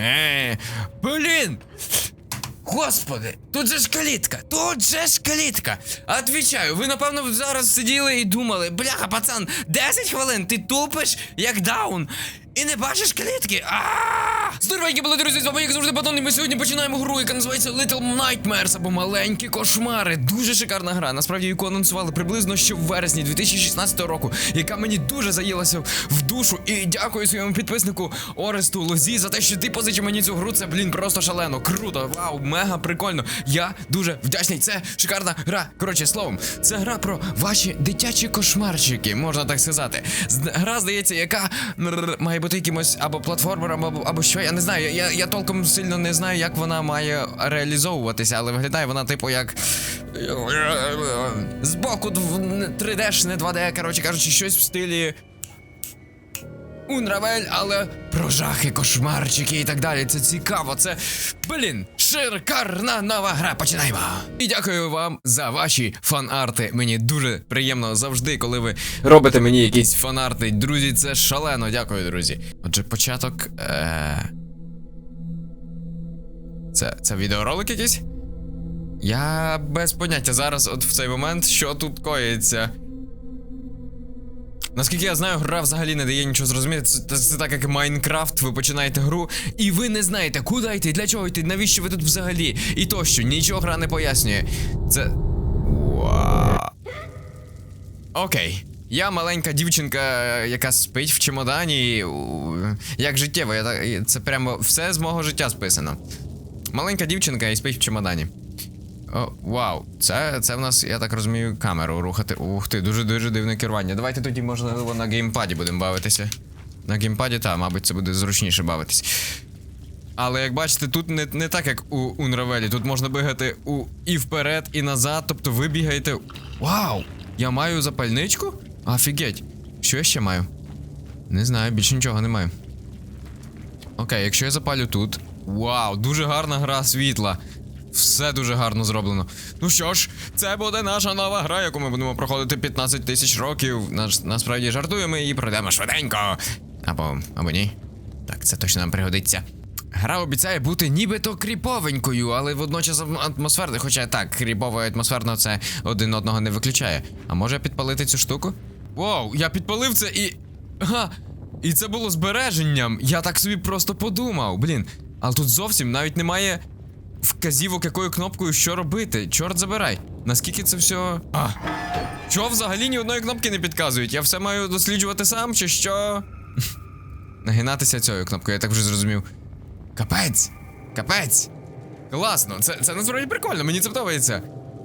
Е, блін! Господи, тут же ж калітка, тут же ж калітка. Отвічаю, ви напевно зараз сиділи і думали, бляха, пацан, 10 хвилин, ти тупиш як даун. І не бачиш калітки. А! Здоровенькі були друзі, з вами як завжди Батон, і ми сьогодні починаємо гру, яка називається Little Nightmares або Маленькі кошмари. Дуже шикарна гра. Насправді яку анонсували приблизно ще в вересні 2016 року, яка мені дуже заїлася в душу. І дякую своєму підписнику Оресту Лозі за те, що ти позичив мені цю гру. Це блін просто шалено. Круто, вау, мега прикольно. Я дуже вдячний. Це шикарна гра. Коротше, словом, це гра про ваші дитячі кошмарчики, можна так сказати. Гра, здається, яка має якимось або платформером, або, або що. Я не знаю. Я, я толком сильно не знаю, як вона має реалізовуватися, але виглядає вона, типу, як. Збоку 3D, не 2D, коротше кажучи, щось в стилі. Унравель, але про жахи, кошмарчики і так далі. Це цікаво. Це блін, шикарна нова гра. Починаємо. І дякую вам за ваші фан-арти. Мені дуже приємно завжди, коли ви робите мені якісь фан-арти. Друзі, це шалено. Дякую, друзі. Отже, початок. Е... Це, це відеоролик якийсь? Я без поняття зараз, от в цей момент, що тут коїться. Наскільки я знаю, гра взагалі не дає нічого зрозуміти. Це, це, так як Майнкрафт, ви починаєте гру, і ви не знаєте, куди йти, для чого йти, навіщо ви тут взагалі. І тощо, нічого гра не пояснює. Це. Окей. Я маленька дівчинка, е, яка спить в чемодані. Як життєво, я це прямо все з мого життя списано. Маленька дівчинка і спить в чемодані. О, вау, це, це в нас, я так розумію, камеру рухати. Ух ти, дуже дуже дивне керування. Давайте тоді, можливо, на геймпаді будемо бавитися. На геймпаді, так, мабуть, це буде зручніше бавитись. Але як бачите, тут не, не так, як у Унравелі. Тут можна бігати у, і вперед, і назад. Тобто ви бігаєте. Вау! Я маю запальничку? Офігеть. Що я ще маю? Не знаю, більше нічого не маю. Окей, якщо я запалю тут. Вау, дуже гарна гра світла. Все дуже гарно зроблено. Ну що ж, це буде наша нова гра, яку ми будемо проходити 15 тисяч років. Наш, насправді жартуємо і пройдемо швиденько. Або, або ні. Так, це точно нам пригодиться. Гра обіцяє бути нібито кріповенькою, але водночас атм- атмосферною. Хоча так, кріпово і атмосферно це один одного не виключає. А може підпалити цю штуку? Воу, я підпалив це і. Ага, і це було збереженням. Я так собі просто подумав. Блін. Але тут зовсім навіть немає вказівок, якою кнопкою що робити. Чорт забирай. Наскільки це все. А. Що взагалі ні одної кнопки не підказують? Я все маю досліджувати сам, чи що? Нагинатися цією кнопкою, я так вже зрозумів. Капець! Капець! Класно, це, це насправді прикольно, мені це подобається.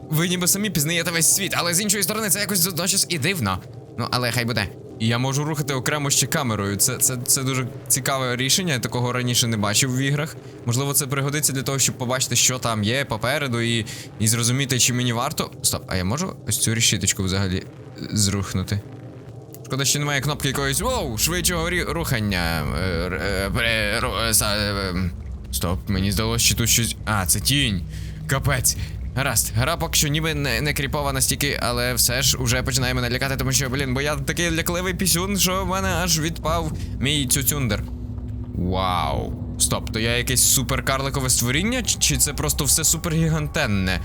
Ви ніби самі пізнаєте весь світ, але з іншої сторони це якось водночас і дивно. Ну, але хай буде. І я можу рухати окремо ще камерою. Це, це, це дуже цікаве рішення, я такого раніше не бачив в іграх. Можливо, це пригодиться для того, щоб побачити, що там є попереду, і, і зрозуміти, чи мені варто. Стоп, а я можу ось цю решіточку взагалі е, зрухнути? Шкода, що немає кнопки якоїсь воу, швидшого рухання. Стоп, мені здалося, що тут щось. А, це тінь. Капець. Гаразд, гра поки що ніби не, не кріпова настільки, але все ж уже починає мене лякати, тому що, блін, бо я такий лякливий пісюн, що в мене аж відпав мій цюцюндер. Вау. Стоп, то я якесь суперкарликове створіння, чи, це просто все супергігантенне?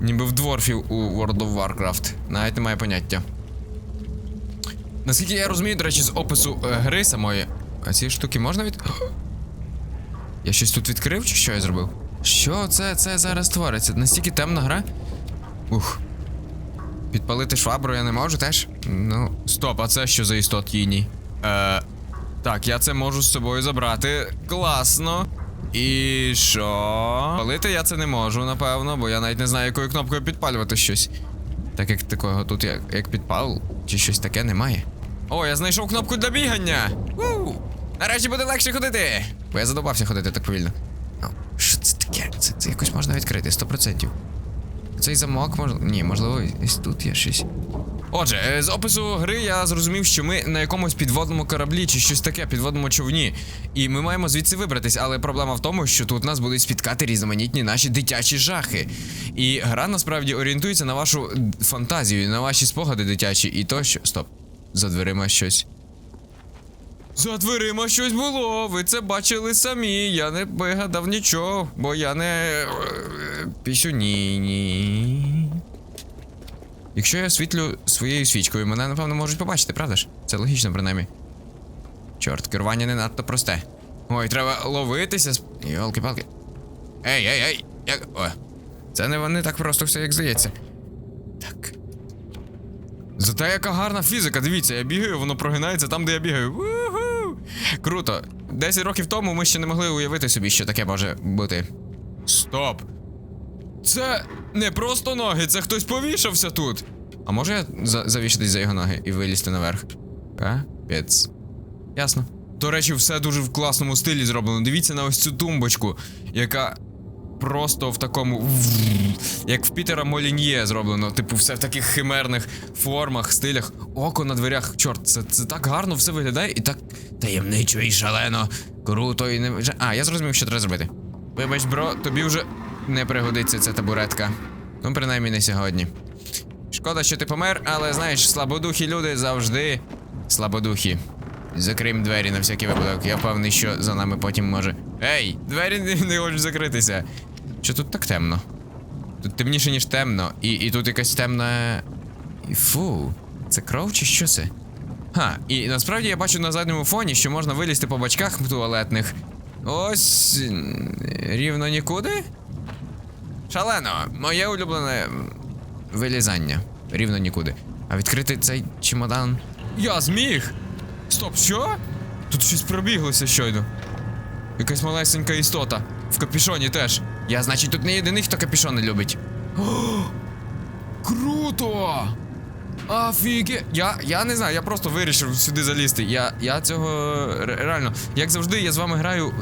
Ніби в дворфів у World of Warcraft. Навіть немає поняття. Наскільки я розумію, до речі, з опису е, гри самої. А ці штуки можна від. Я щось тут відкрив, чи що я зробив? Що це, це зараз твориться? Настільки темна гра? Ух. Підпалити швабру я не можу теж? Ну, стоп, а це що за істот їній? Е. Так, я це можу з собою забрати. Класно. І що? Палити я це не можу, напевно, бо я навіть не знаю, якою кнопкою підпалювати щось. Так як такого тут як, як підпал, чи щось таке немає. О, я знайшов кнопку для бігання! У! Нарешті буде легше ходити! Бо я задобався ходити так повільно. Що це таке? Це, це якось можна відкрити, 100%. Цей замок можна. Ні, можливо, тут є щось. Отже, е, з опису гри я зрозумів, що ми на якомусь підводному кораблі чи щось таке, підводному човні. І ми маємо звідси вибратись, але проблема в тому, що тут нас будуть спіткати різноманітні наші дитячі жахи. І гра насправді орієнтується на вашу фантазію, на ваші спогади дитячі, і то, що. Стоп, за дверима щось. За дверима щось було, ви це бачили самі. Я не вигадав нічого, бо я не. е, Пісюніні. Якщо я світлю своєю свічкою, мене напевно можуть побачити, правда ж? Це логічно, принаймні. Чорт, керування не надто просте. Ой, треба ловитися. Йолки-палки. Ей, ей, ей! Як. О. Це не, не так просто все, як здається. Так. Зате яка гарна фізика, дивіться, я бігаю, воно прогинається там, де я бігаю. Круто. 10 років тому ми ще не могли уявити собі, що таке може бути. Стоп! Це не просто ноги, це хтось повішався тут. А може я за завішатись за його ноги і вилізти наверх? Капець. Ясно. До речі, все дуже в класному стилі зроблено. Дивіться на ось цю тумбочку, яка просто в такому. Як в Пітера Моліньє зроблено. Типу, все в таких химерних формах, стилях. Око на дверях. Чорт, це, це так гарно все виглядає і так таємничо і шалено. Круто і не. А, я зрозумів, що треба зробити. Вибач, бро, тобі вже не пригодиться ця табуретка. Ну, принаймні не сьогодні. Шкода, що ти помер, але знаєш, слабодухі люди завжди слабодухі. Закрим двері на всякий випадок. Я певний, що за нами потім може. Ей! Двері не, не хочуть закритися. Що тут так темно? Тут темніше, ніж темно. І, і тут якась темна. І Фу, це кров чи що це? Ха, і насправді я бачу на задньому фоні, що можна вилізти по бачках туалетних. Ось. рівно нікуди. Шалено, моє улюблене вилізання. Рівно нікуди. А відкрити цей чемодан. Я зміг! Стоп, що? Тут щось пробіглося щойно. Якась малесенька істота. В капішоні теж. Я, значить, тут не єдиний, хто капішони любить. О, круто! Офіге. Я, я не знаю, я просто вирішив сюди залізти. Я, я цього реально. Як завжди, я з вами граю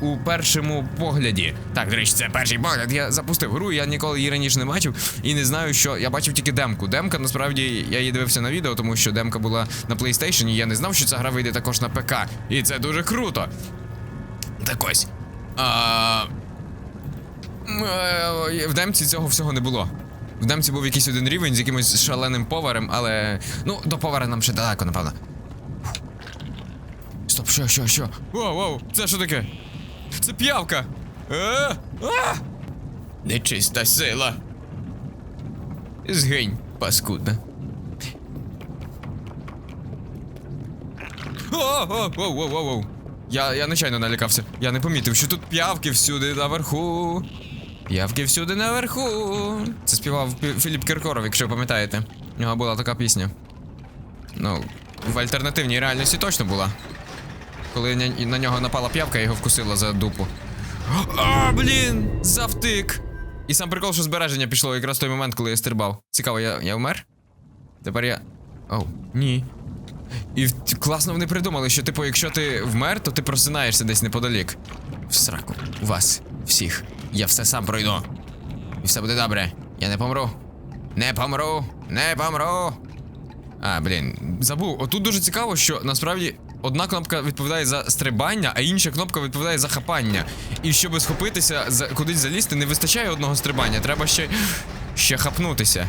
у першому погляді. Так, до речі, це перший погляд. Я запустив гру, я ніколи її раніше не бачив і не знаю, що. Я бачив тільки демку. Демка, насправді, я її дивився на відео, тому що демка була на PlayStation, і я не знав, що ця гра вийде також на ПК. І це дуже круто. Так ось. А... е, В демці цього всього не було. В демці був якийсь один рівень з якимось шаленим поварем, але. Ну, до повара нам ще далеко, напевно. Стоп, що, що, що? Воу, воу, це що таке? Це п'явка! Е! Нечиста сила. Згинь, паскудна. О, о, о, о, о. Я, я нечайно налякався. Я не помітив, що тут п'явки всюди наверху. П'явки всюди наверху. Це співав Філіп Кіркоров, якщо пам'ятаєте. У нього була така пісня. Ну, в альтернативній реальності точно була. Коли на, нього напала п'явка, його вкусила за дупу. А, блін! Завтик! І сам прикол, що збереження пішло якраз в той момент, коли я стрибав. Цікаво, я, я вмер? Тепер я. Оу, ні. І класно вони придумали, що, типу, якщо ти вмер, то ти просинаєшся десь неподалік. В сраку. Вас, всіх. Я все сам пройду. І все буде добре. Я не помру. Не помру. Не помру. А, блін, забув. Отут дуже цікаво, що насправді одна кнопка відповідає за стрибання, а інша кнопка відповідає за хапання. І щоб схопитися, за кудись залізти, не вистачає одного стрибання, треба ще. ще хапнутися.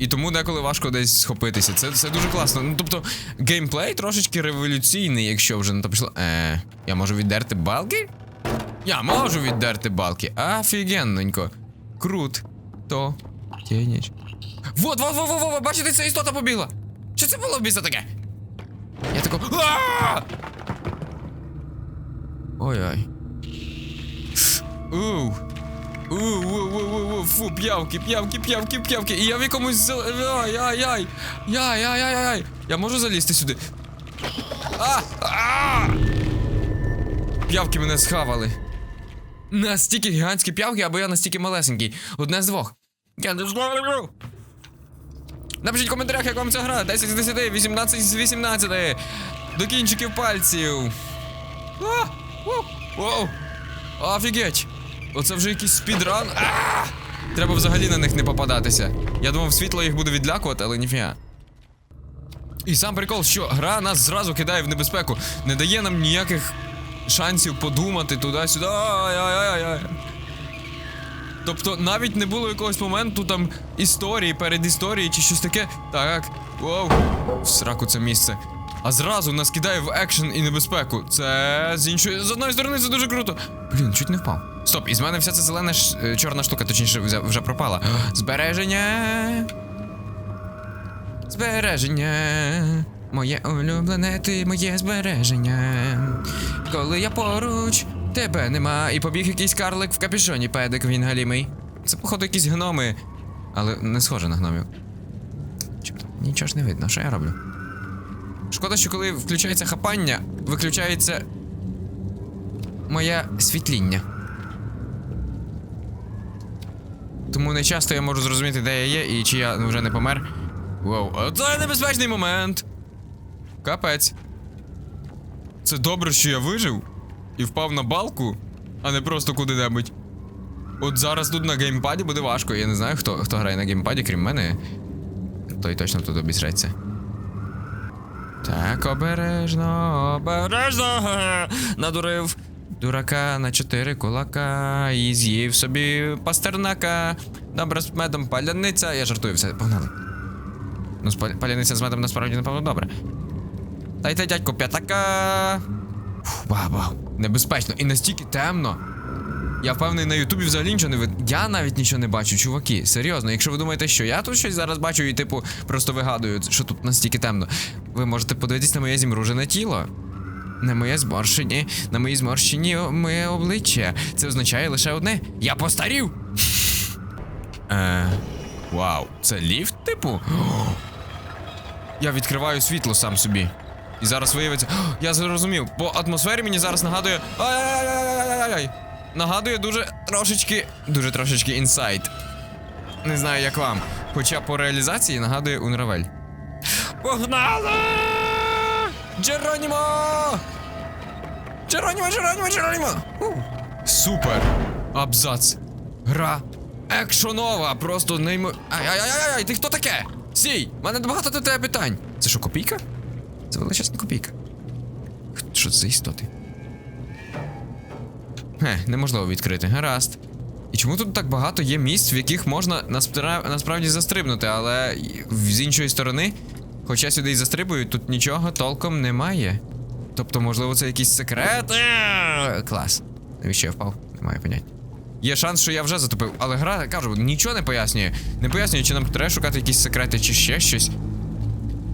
І тому деколи важко десь схопитися. Це, це дуже класно. Ну тобто, геймплей трошечки революційний, якщо вже на то пішло. Е, я можу віддерти балки? Я можу віддерти балки. Офігенненько. Крут. То. Тєніч. Вот, вот, вот, вот, вот, бачите, ця істота побігла. Що це було в біса таке? Я тако. Ой-ой. Ууу. У-у-у-у-у, фу, п'явки, п'явки, п'явки, п'явки. І я в якомусь. зел- Ай, ай, ай. Яй, яй, яй, яй. Я можу залізти сюди. А! А! П'явки мене схавали. Настільки гігантські п'явки, або я настільки малесенький. Одне з двох. Я не знаю. Напишіть в коментарях, як вам ця гра. 10 з 10, 18 з 18. До кінчиків пальців. А! Воу! Офігеть! Оце вже якийсь спідран. Треба взагалі на них не попадатися. Я думав, світло їх буде відлякувати, але ніфіга. І сам прикол, що гра нас зразу кидає в небезпеку, не дає нам ніяких шансів подумати туди-сюди. Ай-ай-ай-ай. Тобто навіть не було якогось моменту там історії, перед історією чи щось таке. Так, воу, сраку це місце. А зразу нас кидає в екшен і небезпеку. Це з іншої з одної сторони це дуже круто. Блін, чуть не впав. Стоп, із мене вся ця зелена ш... е, чорна штука, точніше, вже, пропала. Збереження. Збереження. Моє улюблене, ти моє збереження. Коли я поруч, тебе нема. І побіг якийсь карлик в капюшоні, педик він галімий. Це, походу, якісь гноми. Але не схоже на гномів. Чорт, нічого ж не видно, що я роблю. Шкода, що коли включається хапання, виключається моє світління. Тому не часто я можу зрозуміти, де я є і чи я вже не помер. Воу, оце небезпечний момент. Капець. Це добре, що я вижив і впав на балку, а не просто куди-небудь. От зараз тут на геймпаді буде важко. Я не знаю, хто, хто грає на геймпаді, крім мене. Той точно тут обісреться. Так, обережно, обережно. Надурив дурака на чотири кулака і з'їв собі пастернака. Добре з медом паляниця. Я жартую, все, погнали. Ну, паляниця з медом насправді, напевно, добре. Дайте дядьку п'ятака. Вау, вау. Небезпечно і настільки темно. Я впевнений, на Ютубі взагалі нічого не видно. Я навіть нічого не бачу, чуваки. Серйозно, якщо ви думаєте, що я тут щось зараз бачу і, типу, просто вигадую, що тут настільки темно. Ви можете подивитись на моє зімружене тіло. На моє зморщені, на мої зморщені моє обличчя. Це означає лише одне: я постарів. Е, вау, це ліфт, типу? Я відкриваю світло сам собі. І зараз виявиться. Я зрозумів. По атмосфері мені зараз нагадує. Ай-яй-яй-яй-яй-яй. Нагадує дуже трошечки. Дуже трошечки інсайт. Не знаю, як вам. Хоча по реалізації нагадує Унравель. Погнали! Джеронімо! Джеронімо, Джеронімо, Джеронімо! Супер! Абзац. Гра. Екшонова! Просто неймо. Ай-ай-ай-ай! Ти хто таке? Сій! У мене багато до тебе питань. Це що, копійка? Це величезна копійка. Що це за істоти? Хе, неможливо відкрити. Гаразд. І чому тут так багато є місць, в яких можна насправді застрибнути, але з іншої сторони, хоча сюди і застрибують, тут нічого толком немає. Тобто, можливо, це якийсь секрет. Е, Клас. Навіщо я впав? Немає поняття. Є шанс, що я вже затопив, але гра, кажу, нічого не пояснює. Не пояснює, чи нам треба шукати якісь секрети, чи ще щось.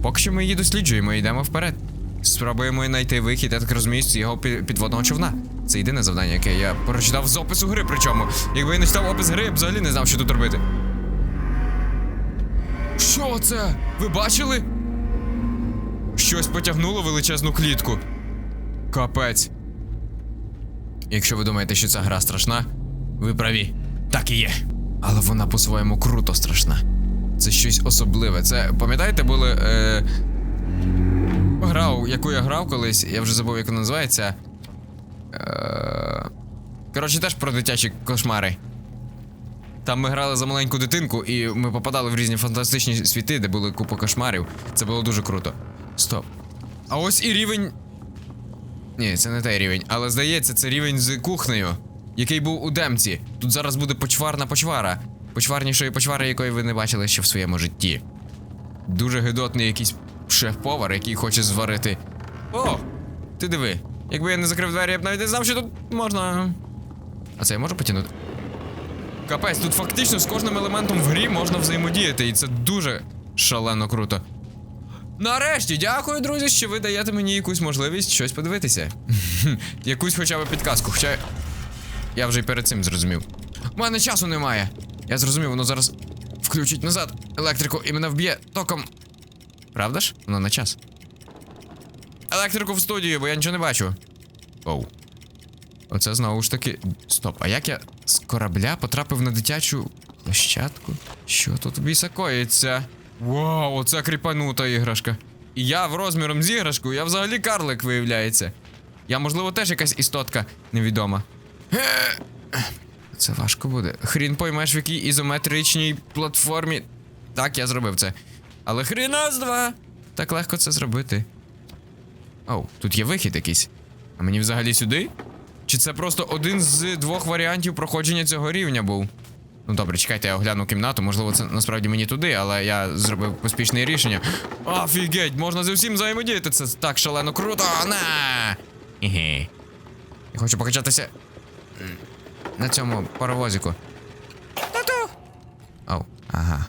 Поки що ми її досліджуємо і йдемо вперед. Спробуємо знайти вихід, я так розумію, з його підводного човна. Це єдине завдання, яке я прочитав з опису гри, причому. Якби я не читав опис гри, я б взагалі не знав, що тут робити. Що це? Ви бачили? Щось потягнуло величезну клітку. Капець. Якщо ви думаєте, що ця гра страшна, ви праві. Так і є. Але вона по-своєму круто страшна. Це щось особливе. Це, пам'ятаєте, були. Е... Гра, яку я грав колись, я вже забув, як вона називається. Е... Коротше, теж про дитячі кошмари. Там ми грали за маленьку дитинку, і ми попадали в різні фантастичні світи, де були купа кошмарів. Це було дуже круто. Стоп. А ось і рівень. Ні, це не той рівень, але здається, це рівень з кухнею, який був у демці. Тут зараз буде почварна почвара. Почварнішої почвари, якої ви не бачили ще в своєму житті. Дуже гидотний якийсь шеф-повар, який хоче зварити. О! Ти диви. Якби я не закрив двері, я б навіть не знав, що тут можна. А це я можу потягнути? Капець, тут фактично з кожним елементом в грі можна взаємодіяти, і це дуже шалено круто. Нарешті, дякую, друзі, що ви даєте мені якусь можливість щось подивитися. якусь хоча б підказку. Хоча я вже й перед цим зрозумів. У мене часу немає. Я зрозумів, воно зараз включить назад електрику і мене вб'є током. Правда ж? Воно на час. Електрику в студію, бо я нічого не бачу. Оу. Оце знову ж таки. Стоп, а як я з корабля потрапив на дитячу площадку? Що тут біса коїться? Вау, оце кріпанута іграшка. І я в розміром з іграшкою, я взагалі карлик виявляється. Я, можливо, теж якась істотка невідома. Е, Це важко буде. Хрін поймеш, в якій ізометричній платформі. Так, я зробив це. Але хріна з два. Так легко це зробити. Оу, тут є вихід якийсь. А мені взагалі сюди? Чи це просто один з двох варіантів проходження цього рівня був? Ну добре, чекайте, я огляну кімнату. Можливо, це насправді мені туди, але я зробив поспішне рішення. Офігеть, можна зі всім взаємодіяти. Це так шалено круто. На! Я хочу покачатися на цьому паровозику. Тату! Оу, ага.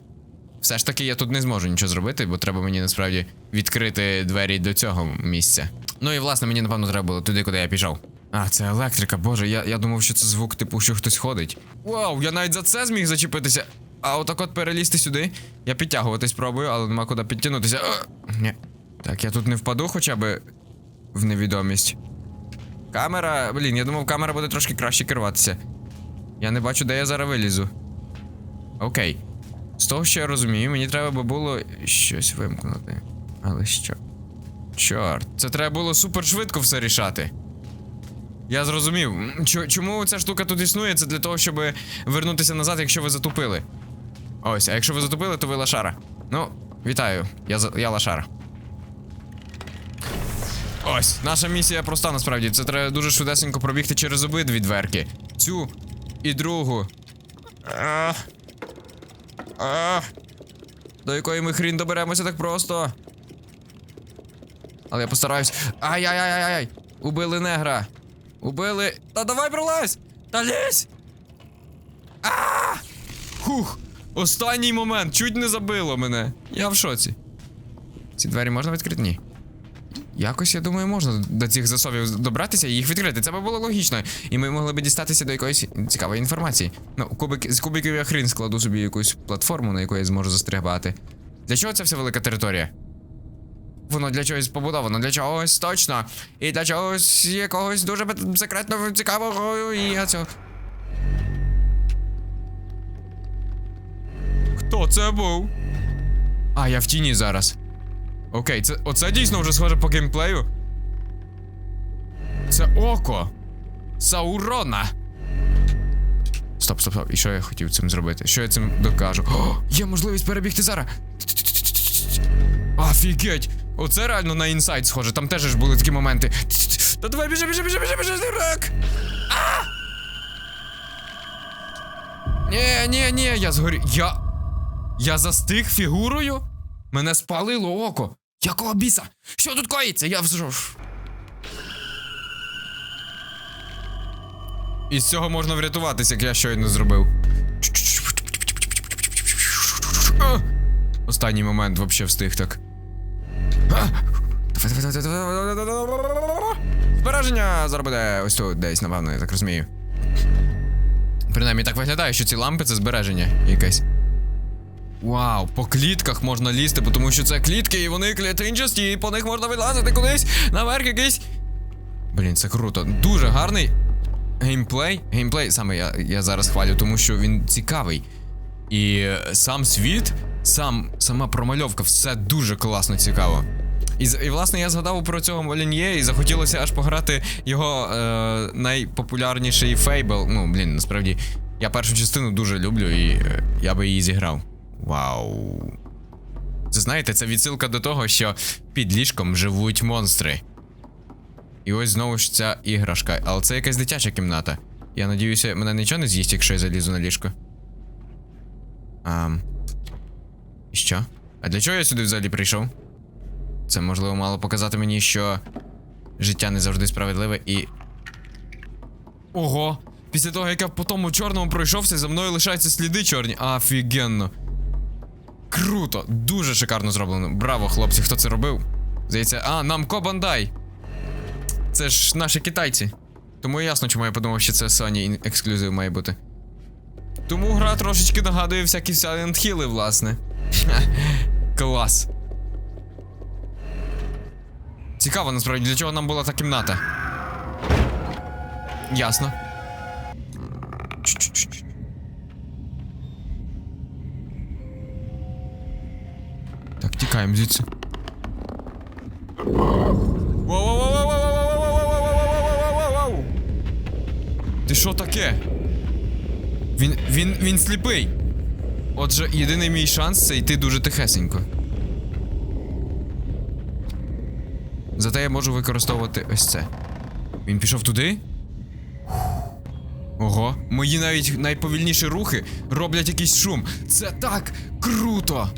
Все ж таки, я тут не зможу нічого зробити, бо треба мені насправді відкрити двері до цього місця. Ну і власне мені, напевно, треба було туди, куди я пішов. А, це електрика, боже, я я думав, що це звук, типу, що хтось ходить. Вау, я навіть за це зміг зачепитися. А отак от перелізти сюди. Я підтягуватись пробую, але нема куди підтягнутися. Е! Ні. Так, я тут не впаду хоча б в невідомість. Камера. Блін, я думав, камера буде трошки краще керуватися. Я не бачу, де я зараз вилізу. Окей. З того, що я розумію, мені треба би було щось вимкнути. Але що? Чорт, це треба було супер швидко все рішати. Я зрозумів. Чому ця штука тут існує? Це для того, щоб вернутися назад, якщо ви затупили. Ось, а якщо ви затупили, то ви лашара. Ну, вітаю, я я лашара. Ось, наша місія проста насправді. Це треба дуже швидесенько пробігти через обидві дверки. Цю і другу. А, а, До якої ми хрін доберемося так просто. Але я постараюсь. Ай-яй-яй-яй! Убили негра. Убили. Та давай пролазь! Та лізь! А! Хух! Останній момент! Чуть не забило мене. Я в шоці. Ці двері можна відкрити? Ні. Якось, я думаю, можна до цих засобів добратися і їх відкрити. Це би було логічно. І ми могли б дістатися до якоїсь цікавої інформації. Ну, кубик, з кубиків я хрін складу собі якусь платформу, на яку я зможу застрягати. Для чого ця вся велика територія? Воно для чогось побудовано, для чогось точно. І для чогось якогось дуже секретного цікавого і цього. Хто це був? А, я в тіні зараз. Окей, це оце дійсно вже схоже по геймплею. Це око. Саурона. Стоп, стоп, стоп. І що я хотів цим зробити? Що я цим докажу? О, Є можливість перебігти зараз. Офігеть! Оце реально на інсайт схоже. Там теж ж були такі моменти. Та давай біжи, біжи, біжи, біжи, біжи, дурак! Ні, ні, ні, я згорі. Я. Я застиг фігурою. Мене спалило око. Якого біса? Що тут коїться? Я взров. Із цього можна врятуватися, як я щойно зробив. Останній момент вообще встиг так. Збереження заробляє ось тут десь, напевно, я так розумію. Принаймні так виглядає, що ці лампи це збереження якесь. Вау, по клітках можна лізти, тому що це клітки, і вони клітинчасті, і по них можна вилазити кудись наверх якийсь. Блін, це круто. Дуже гарний геймплей. Геймплей саме я я зараз хвалю, тому що він цікавий. І сам світ сам, сама промальовка, все дуже класно цікаво. І і власне я згадав про цього Молін'є і захотілося аж пограти його е, найпопулярніший фейбл. Ну, блін, насправді, я першу частину дуже люблю і е, я би її зіграв. Вау. Це знаєте, це відсилка до того, що під ліжком живуть монстри. І ось знову ж ця іграшка. Але це якась дитяча кімната. Я надіюся, мене нічого не з'їсть, якщо я залізу на ліжко. Ам. Що? А для чого я сюди взагалі прийшов? Це можливо мало показати мені, що життя не завжди справедливе і. Ого! Після того, як я по тому чорному пройшовся, за мною лишаються сліди чорні. Офігенно. Круто! Дуже шикарно зроблено. Браво, хлопці, хто це робив? Здається, а, нам Кобандай! Це ж наші китайці. Тому ясно, чому я подумав, що це Sony ексклюзив має бути. Тому гра трошечки нагадує всякі Silent Hill, власне. Клас. Цікаво, насправді, для чого нам була та кімната. Ясно. Так, тікаємо звідси. Ти що таке? Він він він сліпий. Отже, єдиний мій шанс це йти дуже тихесенько. Зате я можу використовувати ось це. Він пішов туди? Ого, мої навіть найповільніші рухи роблять якийсь шум. Це так круто!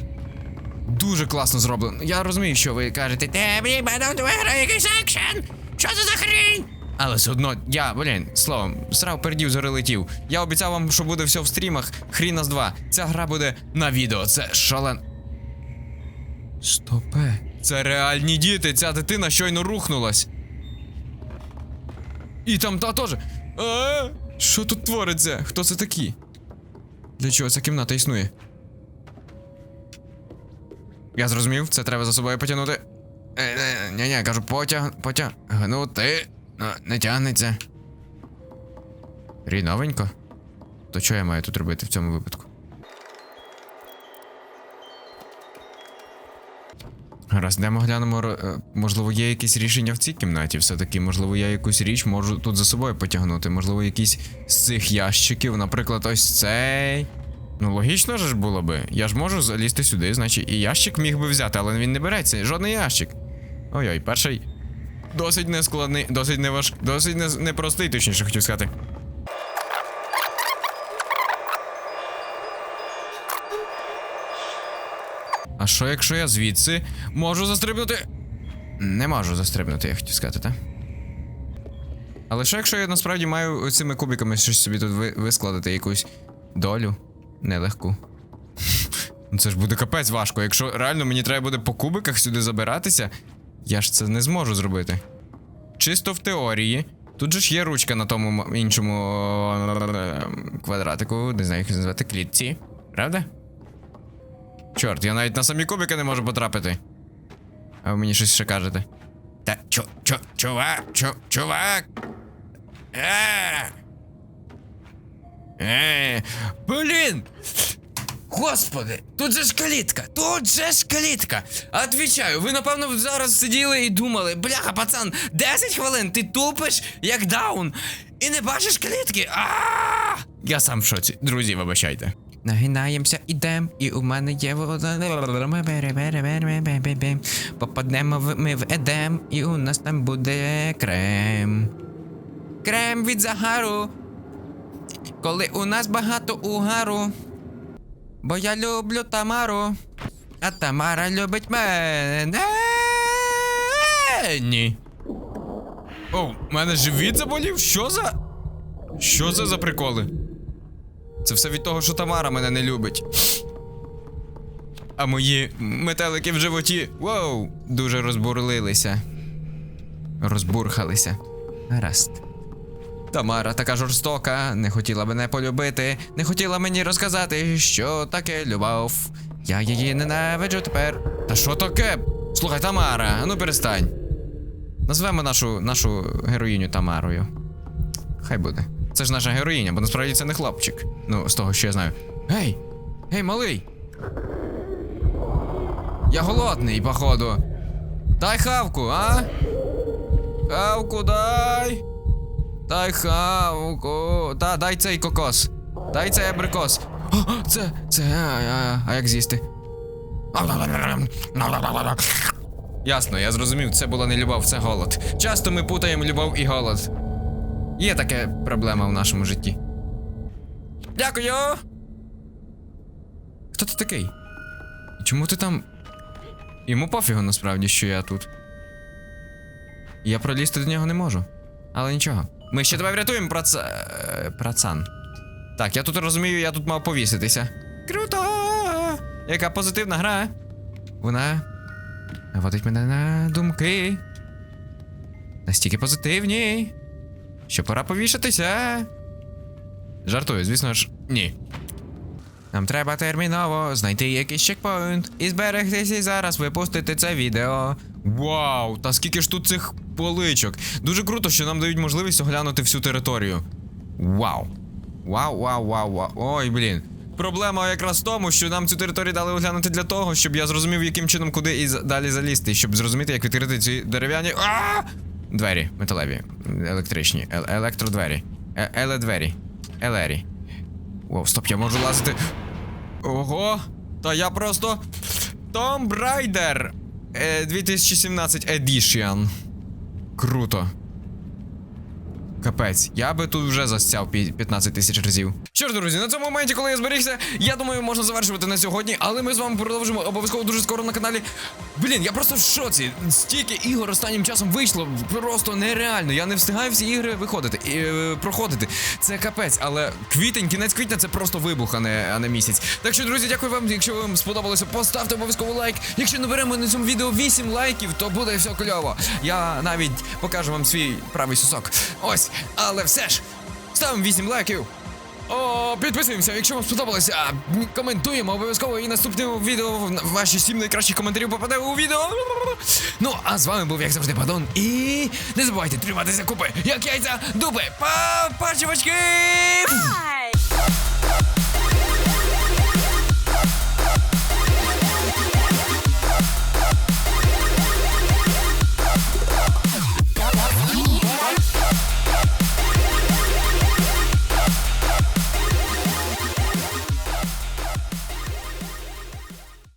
Дуже класно зроблено. Я розумію, що ви кажете, те, блін, виграє якийсь екшен! Що це за хрінь? Але все одно, я, блін, словом, срав пердів згори летів. Я обіцяв вам, що буде все в стрімах. Хрін нас два. Ця гра буде на відео. Це шален. Стопе. Це реальні діти. Ця дитина щойно рухнулась. І там та теж. А, що тут твориться? Хто це такі? Для чого ця кімната існує? Я зрозумів, це треба за собою потягнути. Е, е, ні, ні, кажу, потяг, потягнути. Не тягнеться. Ріновенько. То що я маю тут робити в цьому випадку? Раз йдемо глянемо, е, можливо, є якісь рішення в цій кімнаті. Все-таки, можливо, я якусь річ можу тут за собою потягнути. Можливо, якийсь з цих ящиків, наприклад, ось цей. Ну, логічно ж було би. Я ж можу залізти сюди, значить, і ящик міг би взяти, але він не береться. Жодний ящик. Ой-ой, перший. Досить нескладний, досить неваж... досить не... непростий, точніше хотів сказати. А що, якщо я звідси можу застрибнути? Не можу застрибнути, я хотів сказати, так? Але що, якщо я насправді маю цими кубиками щось собі тут ви... вискладати, якусь долю нелегку? Ну це ж буде капець важко. Якщо реально мені треба буде по кубиках сюди забиратися, я ж це не зможу зробити. Чисто в теорії. Тут же ж є ручка на тому іншому квадратику, не знаю, як назвати, клітці. Правда? Чорт, я навіть на самі кубики не можу потрапити. А ви мені щось ще кажете. Та чо, чо, чувак, чо, чувак. Е! Е! Блін! Господи, тут же ж калітка, тут же ж калітка. Отвічаю, ви напевно зараз сиділи і думали, бляха, пацан, 10 хвилин ти тупиш, як даун, і не бачиш калітки. а Я сам в шоці. Друзі, вибачайте. Нагинаємося, ідем, і у мене є. Попадемо в- ми в едем, і у нас там буде крем. Крем від загару. Коли у нас багато угару. Бо я люблю Тамару, а Тамара любить мене. Ні. Оу, в мене живіт заболів? Що за. Що це за приколи? Це все від того, що Тамара мене не любить. А мої метелики в животі. Воу! Дуже розбурлилися. Розбурхалися. Гаразд. Тамара така жорстока, не хотіла мене полюбити, не хотіла мені розказати, що таке любов. Я її ненавиджу тепер. Та що таке? Слухай, Тамара, ну перестань. Назвемо нашу нашу героїню Тамарою. Хай буде. Це ж наша героїня, бо насправді це не хлопчик. Ну, з того, що я знаю. Гей! Гей, малий! Я голодний, походу. Дай хавку, а? Хавку дай! Дай хавку. Та, дай цей кокос. Дай цей абрикос. Це, це, а, а, а як з'їсти? Ясно, я зрозумів, це була не любов, це голод. Часто ми путаємо любов і голод. Є таке проблема в нашому житті. Дякую. Хто ти такий? Чому ти там. Йому пофігу насправді, що я тут. Я пролізти до нього не можу. Але нічого. Ми ще тебе врятуємо, праца... е, працан. Так, я тут розумію, я тут мав повіситися. Круто! Яка позитивна гра. Вона наводить мене на думки. Настільки позитивні. Що пора повішатися. Жартую, звісно ж, ні. Нам треба терміново знайти якийсь чекпоінт і зберегтися і зараз випустити це відео. Вау! Та скільки ж тут цих поличок. Дуже круто, що нам дають можливість оглянути всю територію. Вау. Вау, вау, вау, вау. Ой, блін. Проблема якраз в тому, що нам цю територію дали оглянути для того, щоб я зрозумів, яким чином куди і далі залізти, щоб зрозуміти, як відкрити ці дерев'яні. Двері, металеві, електричні, е- електродвері. Е- еле-двері. Елері. Воу, стоп, я можу лазити. Ого! Та я просто. Raider е, 2017 Edition. Круто. Капець, я би тут вже засцяв пі- 15 тисяч разів. Що ж, друзі, на цьому моменті, коли я зберігся, я думаю, можна завершувати на сьогодні, але ми з вами продовжимо обов'язково дуже скоро на каналі. Блін, я просто в шоці. Стільки ігор останнім часом вийшло, просто нереально. Я не встигаю всі ігри виходити і е, проходити. Це капець, але квітень, кінець квітня це просто вибух, а не, а не місяць. Так що, друзі, дякую вам. Якщо вам сподобалося, поставте обов'язково лайк. Якщо наберемо на цьому відео 8 лайків, то буде все кльово. Я навіть покажу вам свій правий сосок. Ось, але все ж, ставимо 8 лайків. О, підписуємося, якщо вам сподобалося, коментуємо обов'язково і наступне відео ваші 7 найкращих коментарів попаде у відео. Ну, а з вами був, як завжди, Падон. І не забувайте триматися купи, як яйця, дуби. Па, пачівочки! Hi.